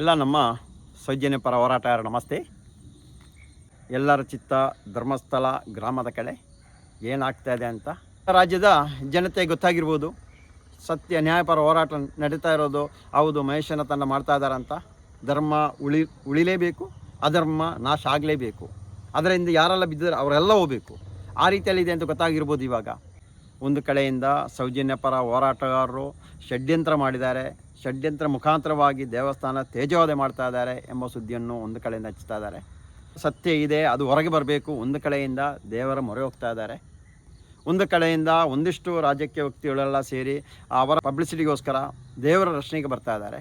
ಎಲ್ಲ ನಮ್ಮ ಸೌಜನ್ಯ ಪರ ಹೋರಾಟಗಾರ ನಮಸ್ತೆ. ಎಲ್ಲರ ಚಿತ್ತ ಧರ್ಮಸ್ಥಳ ಗ್ರಾಮದ ಕಡೆ ಏನಾಗ್ತಾ ಇದೆ ಅಂತ. ರಾಜ್ಯದ ಜನತೆ ಗೊತ್ತಾಗಿರ್ಬೋದು. ಸತ್ಯ ನ್ಯಾಯಪರ ಹೋರಾಟ ನಡೀತಾ ಇರೋದು. ಹೌದು, ಮಹೇಶನ ತನ್ನ ಮಾಡ್ತಾ ಇದ್ದಾರೆ ಅಂತ. ಧರ್ಮ ಉಳಿ, ಉಳಿಲೇಬೇಕು, ಅಧರ್ಮ ನಾಶ ಆಗಲೇಬೇಕು. ಅದರಿಂದ ಯಾರೆಲ್ಲ ಬಿದ್ದರೆ ಅವರೆಲ್ಲ ಹೋಗಬೇಕು. ಆ ರೀತಿಯಲ್ಲಿ ಇದೆ ಅಂತ ಗೊತ್ತಾಗಿರ್ಬೋದು ಇವಾಗ. ಒಂದು ಕಡೆಯಿಂದ ಸೌಜನ್ಯ ಪರ ಹೋರಾಟಗಾರರು ಷಡ್ಯಂತ್ರ ಮಾಡಿದ್ದಾರೆ. ಷಡ್ಯಂತ್ರ ಮುಖಾಂತರವಾಗಿ ದೇವಸ್ಥಾನ ತೇಜೋದೆ ಮಾಡ್ತಾ ಇದ್ದಾರೆ ಎಂಬ ಸುದ್ದಿಯನ್ನು ಒಂದು ಕಡೆಯಿಂದ ಹಚ್ತಾ ಇದ್ದಾರೆ. ಸತ್ಯ ಇದೆ, ಅದು ಹೊರಗೆ ಬರಬೇಕು. ಒಂದು ಕಡೆಯಿಂದ ದೇವರ ಮೊರೆ ಹೋಗ್ತಾ ಇದ್ದಾರೆ. ಒಂದು ಕಡೆಯಿಂದ ಒಂದಿಷ್ಟು ರಾಜಕೀಯ ವ್ಯಕ್ತಿಗಳೆಲ್ಲ ಸೇರಿ ಅವರ ಪಬ್ಲಿಸಿಟಿಗೋಸ್ಕರ ದೇವರ ರಕ್ಷಣೆಗೆ ಬರ್ತಾ ಇದ್ದಾರೆ.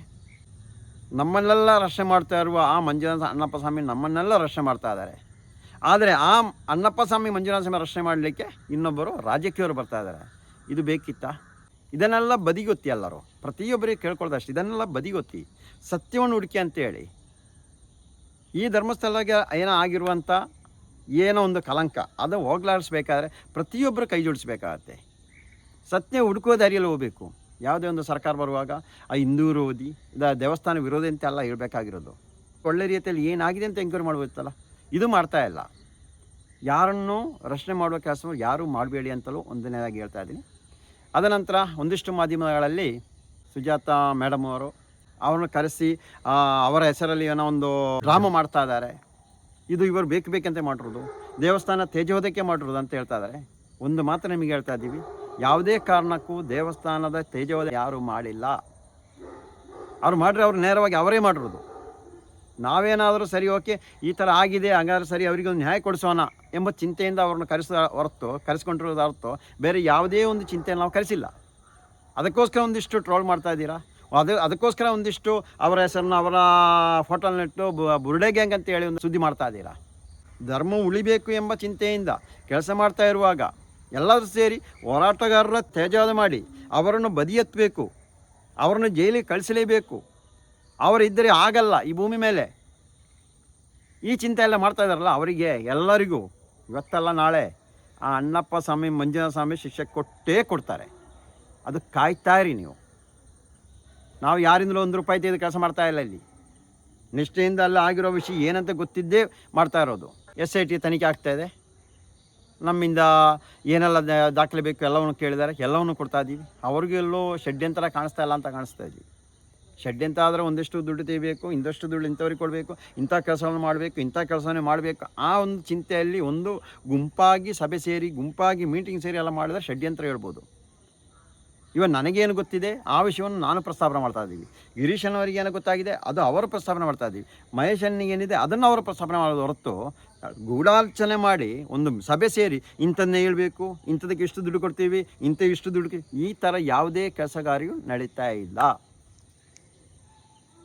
ನಮ್ಮನ್ನೆಲ್ಲ ರಕ್ಷಣೆ ಮಾಡ್ತಾ ಇರುವ ಆ ಮಂಜುನಾಥ ಅಣ್ಣಪ್ಪ ಸ್ವಾಮಿ ನಮ್ಮನ್ನೆಲ್ಲ ರಕ್ಷಣೆ ಮಾಡ್ತಾ ಇದ್ದಾರೆ. ಆದರೆ ಆ ಅಣ್ಣಪ್ಪ ಸ್ವಾಮಿ ಮಂಜುನಾಥ ಸ್ವಾಮಿ ರಕ್ಷಣೆ ಮಾಡಲಿಕ್ಕೆ ಇನ್ನೊಬ್ಬರು ರಾಜಕೀಯವರು ಬರ್ತಾ ಇದ್ದಾರೆ. ಇದು ಬೇಕಿತ್ತಾ? ಇದನ್ನೆಲ್ಲ ಬದಿಗೊತ್ತಿ ಎಲ್ಲರೂ. ಪ್ರತಿಯೊಬ್ಬರಿಗೆ ಕೇಳ್ಕೊಳ್ದಷ್ಟು ಇದನ್ನೆಲ್ಲ ಬದಿಗೊತ್ತಿ. ಸತ್ಯವನ್ನು ಹುಡುಕಿ ಅಂತೇಳಿ. ಈ ಧರ್ಮಸ್ಥಳಕ್ಕೆ ಏನೋ ಆಗಿರುವಂಥ ಏನೋ ಒಂದು ಕಲಂಕ, ಅದು ಹೋಗ್ಲಾಡಿಸ್ಬೇಕಾದ್ರೆ ಪ್ರತಿಯೊಬ್ಬರು ಕೈ ಜೋಡಿಸ್ಬೇಕಾಗತ್ತೆ. ಸತ್ಯ ಹುಡುಕೋ ದಾರಿಯಲ್ಲಿ ಹೋಗಬೇಕು. ಯಾವುದೇ ಒಂದು ಸರ್ಕಾರ ಬರುವಾಗ, ಆ ಹಿಂದೂ ವಿರೋಧಿ ದೇವಸ್ಥಾನ ವಿರೋಧಿ ಅಂತೆಲ್ಲ ಹೇಳಬೇಕಾಗಿರೋದು. ಒಳ್ಳೆ ರೀತಿಯಲ್ಲಿ ಏನಾಗಿದೆ ಅಂತ ಎಂಕ್ವೈರಿ ಮಾಡಬೇಕಲ್ಲ ಇದು ಮಾಡ್ತಾ ಇಲ್ಲ. ಯಾರನ್ನು ರಕ್ಷಣೆ ಮಾಡುವ ಕೆಲಸ ಯಾರೂ ಮಾಡಬೇಡಿ ಅಂತಲೂ ಒಂದನೇದಾಗಿ ಹೇಳ್ತಾ ಇದ್ದೀನಿ. ಅದ ನಂತರ ಒಂದಿಷ್ಟು ಮಾಧ್ಯಮಗಳಲ್ಲಿ ಸುಜಾತ ಮೇಡಮ್ ಅವರು ಅವ್ರನ್ನ ಕರೆಸಿ ಅವರ ಹೆಸರಲ್ಲಿ ಏನೋ ಒಂದು ಡ್ರಾಮ ಮಾಡ್ತಾ ಇದ್ದಾರೆ. ಇದು ಇವರು ಬೇಕು ಬೇಕಂತೆ ಮಾಡಿರೋದು. ದೇವಸ್ಥಾನ ತೇಜೋದಕ್ಕೆ ಮಾಡಿರೋದು ಅಂತ ಹೇಳ್ತಾ ಇದ್ದಾರೆ. ಒಂದು ಮಾತು ನಿಮಗೆ ಹೇಳ್ತಾ ಇದ್ದೀವಿ. ಯಾವುದೇ ಕಾರಣಕ್ಕೂ ದೇವಸ್ಥಾನದ ತೇಜೋದ ಯಾರೂ ಮಾಡಿಲ್ಲ. ಅವ್ರು ಮಾಡಿರಿ ಅವ್ರು ನೇರವಾಗಿ ಅವರೇ ಮಾಡಿರೋದು. ನಾವೇನಾದರೂ ಸರಿ, ಓಕೆ, ಈ ಥರ ಆಗಿದೆ, ಹಂಗಾದ್ರೆ ಸರಿ, ಅವರಿಗೆ ಒಂದು ನ್ಯಾಯ ಕೊಡಿಸೋಣ ಎಂಬ ಚಿಂತೆಯಿಂದ ಅವ್ರನ್ನ ಕರೆಸ, ಹೊರತು, ಕರೆಸ್ಕೊಂಡಿರೋದು ಹೊರತು ಬೇರೆ ಯಾವುದೇ ಒಂದು ಚಿಂತೆಯನ್ನು ನಾವು ಕರೆಸಿಲ್ಲ. ಅದಕ್ಕೋಸ್ಕರ ಒಂದಿಷ್ಟು ಟ್ರೋಲ್ ಮಾಡ್ತಾ ಇದ್ದೀರಾ? ಅದು, ಅದಕ್ಕೋಸ್ಕರ ಒಂದಿಷ್ಟು ಅವರ ಹೆಸರನ್ನ, ಅವರ ಫೋಟೋನಿಟ್ಟು ಬುರುಡೆ ಗ್ಯಾಂಗ್ ಅಂತ ಹೇಳಿ ಒಂದು ಸುದ್ದಿ ಮಾಡ್ತಾ ಇದ್ದೀರಾ? ಧರ್ಮ ಉಳಿಬೇಕು ಎಂಬ ಚಿಂತೆಯಿಂದ ಕೆಲಸ ಮಾಡ್ತಾ ಇರುವಾಗ ಎಲ್ಲರೂ ಸೇರಿ ಹೋರಾಟಗಾರರ ತೇಜಾದ ಮಾಡಿ ಅವರನ್ನು ಬದಿಯತ್ತಬೇಕು, ಅವರನ್ನು ಜೈಲಿಗೆ ಕಳಿಸಲೇಬೇಕು. ಅವರಿದ್ದರೆ ಆಗಲ್ಲ ಈ ಭೂಮಿ ಮೇಲೆ. ಈ ಚಿಂತೆ ಎಲ್ಲ ಮಾಡ್ತಾ ಇದ್ದಾರಲ್ಲ ಅವರಿಗೆ ಎಲ್ಲರಿಗೂ ಇವತ್ತಲ್ಲ ನಾಳೆ ಆ ಅಣ್ಣಪ್ಪ ಸ್ವಾಮಿ, ಮಂಜುನಾಥ ಸ್ವಾಮಿ ಶಿಕ್ಷೆ ಕೊಟ್ಟೇ ಕೊಡ್ತಾರೆ. ಅದು ಕಾಯ್ತಾ ಇರಿ ನೀವು. ನಾವು ಯಾರಿಂದಲೂ ಒಂದು ರೂಪಾಯಿ ತೆಗೆದು ಕೆಲಸ ಮಾಡ್ತಾ ಇಲ್ಲ ಇಲ್ಲಿ. ನಿಷ್ಠೆಯಿಂದ ಅಲ್ಲಿ ಆಗಿರೋ ವಿಷಯ ಏನಂತ ಗೊತ್ತಿದ್ದೇ ಮಾಡ್ತಾ ಇರೋದು. ಎಸ್ ಐ ಟಿ ತನಿಖೆ ಆಗ್ತಾ ಇದೆ. ನಮ್ಮಿಂದ ಏನೆಲ್ಲ ದಾಖಲೆ ಬೇಕು ಎಲ್ಲವನ್ನು ಕೇಳಿದ್ದಾರೆ, ಎಲ್ಲವನ್ನು ಕೊಡ್ತಾ ಇದ್ದೀವಿ. ಅವ್ರಿಗೆಲ್ಲೋ ಷಡ್ಯಂತರ ಕಾಣಿಸ್ತಾ ಇಲ್ಲ ಅಂತ ಕಾಣಿಸ್ತಾ ಇದ್ದೀವಿ. ಷಡ್ಯಂತ್ರ ಆದರೆ ಒಂದಿಷ್ಟು ದುಡ್ಡು ತೆಗಿಬೇಕು, ಇಂದಷ್ಟು ದುಡ್ಡು ಇಂಥವ್ರಿಗೆ ಕೊಡಬೇಕು, ಇಂಥ ಕೆಲಸವನ್ನು ಮಾಡಬೇಕು, ಇಂಥ ಕೆಲಸವನ್ನೇ ಮಾಡಬೇಕು. ಆ ಒಂದು ಚಿಂತೆಯಲ್ಲಿ ಒಂದು ಗುಂಪಾಗಿ ಸಭೆ ಸೇರಿ, ಗುಂಪಾಗಿ ಮೀಟಿಂಗ್ ಸೇರಿ ಎಲ್ಲ ಮಾಡಿದ್ರೆ ಷಡ್ಯಂತ್ರ ಹೇಳ್ಬೋದು. ಇವನ್ ನನಗೇನು ಗೊತ್ತಿದೆ, ಆ ವಿಷಯವನ್ನು ನಾನು ಪ್ರಸ್ತಾವನೆ ಮಾಡ್ತಾ ಇದ್ದೀವಿ. ಗಿರೀಶನವರಿಗೆ ಏನೋ ಗೊತ್ತಾಗಿದೆ, ಅದು ಅವರು ಪ್ರಸ್ತಾವನೆ ಮಾಡ್ತಾ ಇದ್ದೀವಿ. ಮಹೇಶನಿಗೆ ಏನಿದೆ, ಅದನ್ನು ಅವರು ಪ್ರಸ್ತಾವನೆ ಮಾಡೋದು ಹೊರತು, ಗೂಢಾಲೋಚನೆ ಮಾಡಿ ಒಂದು ಸಭೆ ಸೇರಿ ಇಂಥದ್ದೇ ಹೇಳಬೇಕು, ಇಂಥದಕ್ಕೆ ಇಷ್ಟು ದುಡ್ಡು ಕೊಡ್ತೀವಿ, ಇಂಥ ಇಷ್ಟು ದುಡ್ಡು ಈ ಥರ ಯಾವುದೇ ಕೆಲಸಗಾರಿಯು ನಡೀತಾ ಇಲ್ಲ.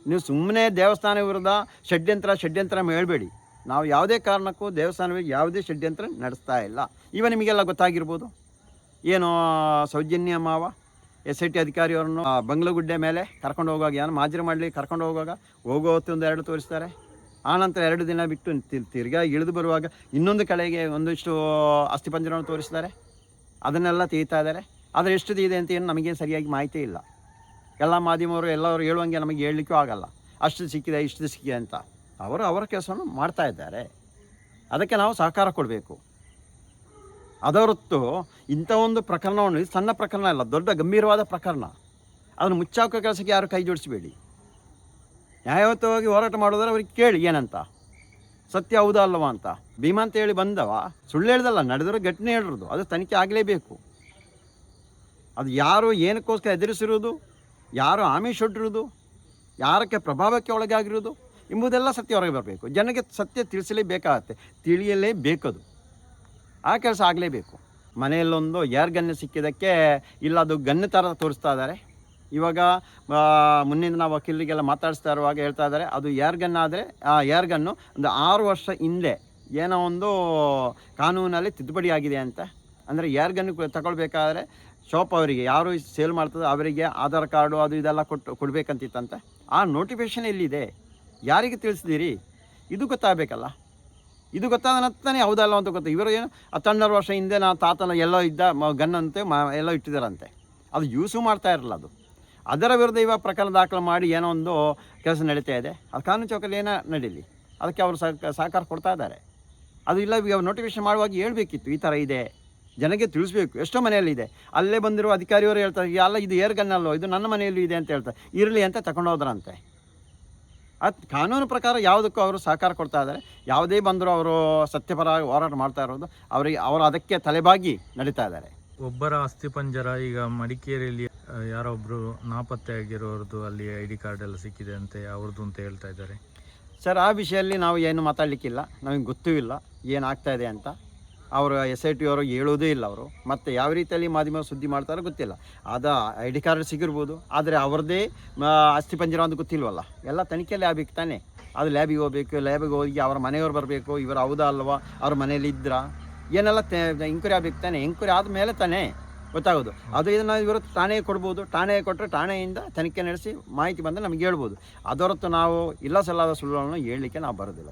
ನೀವು ಸುಮ್ಮನೆ ದೇವಸ್ಥಾನ ವಿರುದ್ಧ ಷಡ್ಯಂತ್ರ ಷಡ್ಯಂತ್ರ ಹೇಳಬೇಡಿ. ನಾವು ಯಾವುದೇ ಕಾರಣಕ್ಕೂ ದೇವಸ್ಥಾನವೇ ಯಾವುದೇ ಷಡ್ಯಂತ್ರ ನಡೆಸ್ತಾ ಇಲ್ಲ. ಇವ ನಿಮಗೆಲ್ಲ ಗೊತ್ತಾಗಿರ್ಬೋದು. ಏನು ಸೌಜನ್ಯ ಮಾವ ಎಸ್ ಐ ಟಿ ಅಧಿಕಾರಿಯವರನ್ನು ಬಂಗ್ಲಗುಡ್ಡೆ ಮೇಲೆ ಕರ್ಕೊಂಡು ಹೋಗುವಾಗ ಏನು ಮಾಜರಿ ಮಾಡಲಿ ಕರ್ಕೊಂಡು ಹೋಗುವಾಗ ಹೋಗೋ ಹೊತ್ತು ಒಂದು ಎರಡು ತೋರಿಸ್ತಾರೆ. ಆನಂತರ ಎರಡು ದಿನ ಬಿಟ್ಟು ತಿರ್ಗಾ ಇಳಿದು ಬರುವಾಗ ಇನ್ನೊಂದು ಕಡೆಗೆ ಒಂದಿಷ್ಟು ಅಸ್ಥಿಪಂಜರವನ್ನು ತೋರಿಸ್ತಾರೆ. ಅದನ್ನೆಲ್ಲ ತೆಗಿತಾ ಇದ್ದಾರೆ. ಆದರೆ ಎಷ್ಟು ಇದೆ ಅಂತ ಏನು ನಮಗೇನು ಸರಿಯಾಗಿ ಮಾಹಿತಿ ಇಲ್ಲ. ಎಲ್ಲ ಮಾಧ್ಯಮವರು ಎಲ್ಲರೂ ಹೇಳುವಂಗೆ ನಮಗೆ ಹೇಳಲಿಕ್ಕೂ ಆಗಲ್ಲ. ಅಷ್ಟು ಸಿಕ್ಕಿದೆ, ಇಷ್ಟು ಸಿಕ್ಕಿದೆ ಅಂತ. ಅವರು ಅವರ ಕೆಲಸವನ್ನು ಮಾಡ್ತಾ ಇದ್ದಾರೆ. ಅದಕ್ಕೆ ನಾವು ಸಹಕಾರ ಕೊಡಬೇಕು. ಅದರತ್ತು ಇಂಥ ಒಂದು ಪ್ರಕರಣವನ್ನು ಸಣ್ಣ ಪ್ರಕರಣ ಅಲ್ಲ, ದೊಡ್ಡ ಗಂಭೀರವಾದ ಪ್ರಕರಣ. ಅದನ್ನು ಮುಚ್ಚಾಕೋ ಕೆಲಸಕ್ಕೆ ಯಾರು ಕೈ ಜೋಡಿಸಬೇಡಿ. ನ್ಯಾಯಯುತವಾಗಿ ಹೋರಾಟ ಮಾಡೋದ್ರೆ ಅವ್ರಿಗೆ ಕೇಳಿ, ಏನಂತ? ಸತ್ಯ ಹೌದಾ ಅಲ್ಲವಾ ಅಂತ. ಭೀಮಾ ಅಂತ ಹೇಳಿ ಬಂದವ, ಸುಳ್ಳು ಹೇಳ್ದಲ್ಲ, ನಡೆದರೂ ಘಟನೆ ಹೇಳಿರೋದು. ಅದು ತನಿಖೆ ಆಗಲೇಬೇಕು. ಅದು ಯಾರು ಏನಕ್ಕೋಸ್ಕರ ಎದುರಿಸಿರೋದು ಯಾರು ಆಮಿಷ ಒಡ್ಡಿರೋದು? ಯಾರಕ್ಕೆ ಪ್ರಭಾವಕ್ಕೆ ಒಳಗಾಗಿರೋದು? ಎಂಬುದೆಲ್ಲ ಸತ್ಯ ಹೊರಗೆ ಬರಬೇಕು. ಜನಕ್ಕೆ ಸತ್ಯ ತಿಳಿಸಲೇಬೇಕಾಗತ್ತೆ. ತಿಳಿಯಲೇಬೇಕದು. ಆ ಕೆಲಸ ಆಗಲೇಬೇಕು. ಮನೆಯಲ್ಲೊಂದು ಏರ್ ಗನ್ನ ಸಿಕ್ಕಿದ್ದಕ್ಕೆ ಇಲ್ಲ ಅದು ಗನ್ ಥರ ತೋರಿಸ್ತಾ ಇದ್ದಾರೆ. ಇವಾಗ ಮುಂದಿನ ನಾವು ವಕೀಲರಿಗೆಲ್ಲ ಮಾತಾಡಿಸ್ತಾ ಇರುವಾಗ ಹೇಳ್ತಾ ಇದ್ದಾರೆ, ಅದು ಏರ್ ಗನ್ ಆದರೆ, ಆ ಏರ್ ಗನ್ನು ಒಂದು ಆರು ವರ್ಷ ಹಿಂದೆ ಏನೋ ಒಂದು ಕಾನೂನಲ್ಲಿ ತಿದ್ದುಪಡಿ ಆಗಿದೆ ಅಂತ. ಅಂದರೆ ಯಾರ್ಗನ್ನು ಗನ್ ತಗೊಳ್ಬೇಕಾದ್ರೆ ಶಾಪ್ ಅವರಿಗೆ ಯಾರು ಸೇಲ್ ಮಾಡ್ತದೋ ಅವರಿಗೆ ಆಧಾರ್ ಕಾರ್ಡು ಅದು ಇದೆಲ್ಲ ಕೊಟ್ಟು ಕೊಡಬೇಕಂತಿತ್ತಂತೆ. ಆ ನೋಟಿಫಿಕೇಷನ್ ಎಲ್ಲಿದೆ? ಯಾರಿಗೆ ತಿಳಿಸಿದಿರಿ? ಇದು ಗೊತ್ತಾಗಬೇಕಲ್ಲ. ಇದು ಗೊತ್ತಾದ ನಂತರನೇ ಹೌದಲ್ಲ ಅಂತ ಗೊತ್ತು. ಇವರು ಏನು ಹತ್ತನ್ನೆರಡು ವರ್ಷ ಹಿಂದೆ ನಾ ತಾತನ ಎಲ್ಲೋ ಇದ್ದ ಮ ಗನ್ ಅಂತೆ ಮ ಎಲ್ಲ ಇಟ್ಟಿದ್ದಾರಂತೆ. ಅದು ಯೂಸು ಮಾಡ್ತಾ ಇರಲ್ಲ ಅದು. ಅದರ ವಿರುದ್ಧ ಇವಾಗ ಪ್ರಕರಣ ದಾಖಲು ಮಾಡಿ ಏನೋ ಒಂದು ಕೆಲಸ ನಡೀತಾ ಇದೆ. ಅದು ಕಾನೂನು ಚೌಕಲ್ಲಿ ಏನೋ ನಡೀಲಿ. ಅದಕ್ಕೆ ಅವರು ಸಹಕ, ಸಹಕಾರ ಕೊಡ್ತಾ ಇದ್ದಾರೆ. ಅದು ಇಲ್ಲ ಈಗ ನೋಟಿಫಿಕೇಶನ್ ಮಾಡುವಾಗ ಹೇಳ್ಬೇಕಿತ್ತು, ಈ ಥರ ಇದೆ. ಜನಕ್ಕೆ ತಿಳಿಸ್ಬೇಕು. ಎಷ್ಟೋ ಮನೆಯಲ್ಲಿ ಇದೆ. ಅಲ್ಲೇ ಬಂದಿರುವ ಅಧಿಕಾರಿಯವರು ಹೇಳ್ತಾರೆ "ಈ ಅಲ್ಲ ಇದು ಏರ್ ಗನ್ ಅಲ್ಲೋ ಇದು ನನ್ನ ಮನೆಯಲ್ಲೂ ಇದೆ ಅಂತ ಹೇಳ್ತಾರೆ. ಇರಲಿ ಅಂತ ತಗೊಂಡೋದ್ರಂತೆ ಅದು ಕಾನೂನು ಪ್ರಕಾರ ಯಾವುದಕ್ಕೂ ಅವರು ಸಹಕಾರ ಕೊಡ್ತಾ ಇದ್ದಾರೆ. ಯಾವುದೇ ಬಂದರೂ ಅವರು ಸತ್ಯಪರ ಹೋರಾಟ ಮಾಡ್ತಾ ಇರೋದು ಅವರಿಗೆ ಅವರು ಅದಕ್ಕೆ ತಲೆಬಾಗಿ ನಡೀತಾ ಇದ್ದಾರೆ. ಒಬ್ಬರ ಅಸ್ಥಿಪಂಜರ ಈಗ ಮಡಿಕೇರಿಯಲ್ಲಿ ಯಾರೊಬ್ಬರು ನಾಪತ್ತೆ ಆಗಿರೋರ್ದು ಅಲ್ಲಿ ಐ ಡಿ ಕಾರ್ಡ್ ಎಲ್ಲ ಸಿಕ್ಕಿದೆ ಅಂತೆ ಅವ್ರದ್ದು ಅಂತ ಹೇಳ್ತಾ ಇದ್ದಾರೆ. ಸರ್ ಆ ವಿಷಯದಲ್ಲಿ ನಾವು ಏನು ಮಾತಾಡಲಿಕ್ಕಿಲ್ಲ. ನಮಗೆ ಗೊತ್ತೂ ಇಲ್ಲ. ಏನಾಗ್ತಾ ಇದೆ ಅಂತ. ಅವರು ಎಸ್ ಐ ಟಿ ಅವರು ಹೇಳೋದೇ ಇಲ್ಲ ಅವರು. ಮತ್ತು ಯಾವ ರೀತಿಯಲ್ಲಿ ಮಾಧ್ಯಮ ಸುದ್ದಿ ಮಾಡ್ತಾರೋ ಗೊತ್ತಿಲ್ಲ. ಅದ ಐ ಡಿ ಕಾರ್ಡ್ ಸಿಗಿರ್ಬೋದು. ಆದರೆ ಅವ್ರದ್ದೇ ಅಸ್ಥಿಪಂಜರ ಅಂತ ಗೊತ್ತಿಲ್ವಲ್ಲ? ಎಲ್ಲ ತನಿಖೆಯಲ್ಲಿ ಲ್ಯಾಬಿಗೆ ತಾನೇ. ಅದು ಲ್ಯಾಬಿಗೆ ಹೋಗ್ಬೇಕು ಲ್ಯಾಬಿಗೆ ಹೋಗಿ ಅವರ ಮನೆಯವ್ರು ಬರಬೇಕು, ಇವರು ಹೌದಾ ಅಲ್ವಾ, ಅವ್ರ ಮನೇಲಿ ಇದ್ರಾ? ಏನೆಲ್ಲ ಎಂಕ್ವೈರಿ ಆಗ್ಬೇಕು ತಾನೆ. ಎಂಕ್ವೈರಿ ಆದಮೇಲೆ ತಾನೇ ಗೊತ್ತಾಗೋದು. ಅದು ಇದನ್ನು ಇವರು ಠಾಣೆಗೆ ಕೊಡ್ಬೋದು. ಠಾಣೆಗೆ ಕೊಟ್ಟರೆ ಠಾಣೆಯಿಂದ ತನಿಖೆ ನಡೆಸಿ ಮಾಹಿತಿ ಬಂದರೆ ನಮಗೆ ಹೇಳ್ಬೋದು. ಅದರತ್ತು ನಾವು ಇಲ್ಲ ಸಲ್ಲದ ಸುಳ್ಳುಗಳನ್ನು ಹೇಳಲಿಕ್ಕೆ ನಾವು ಬರೋದಿಲ್ಲ.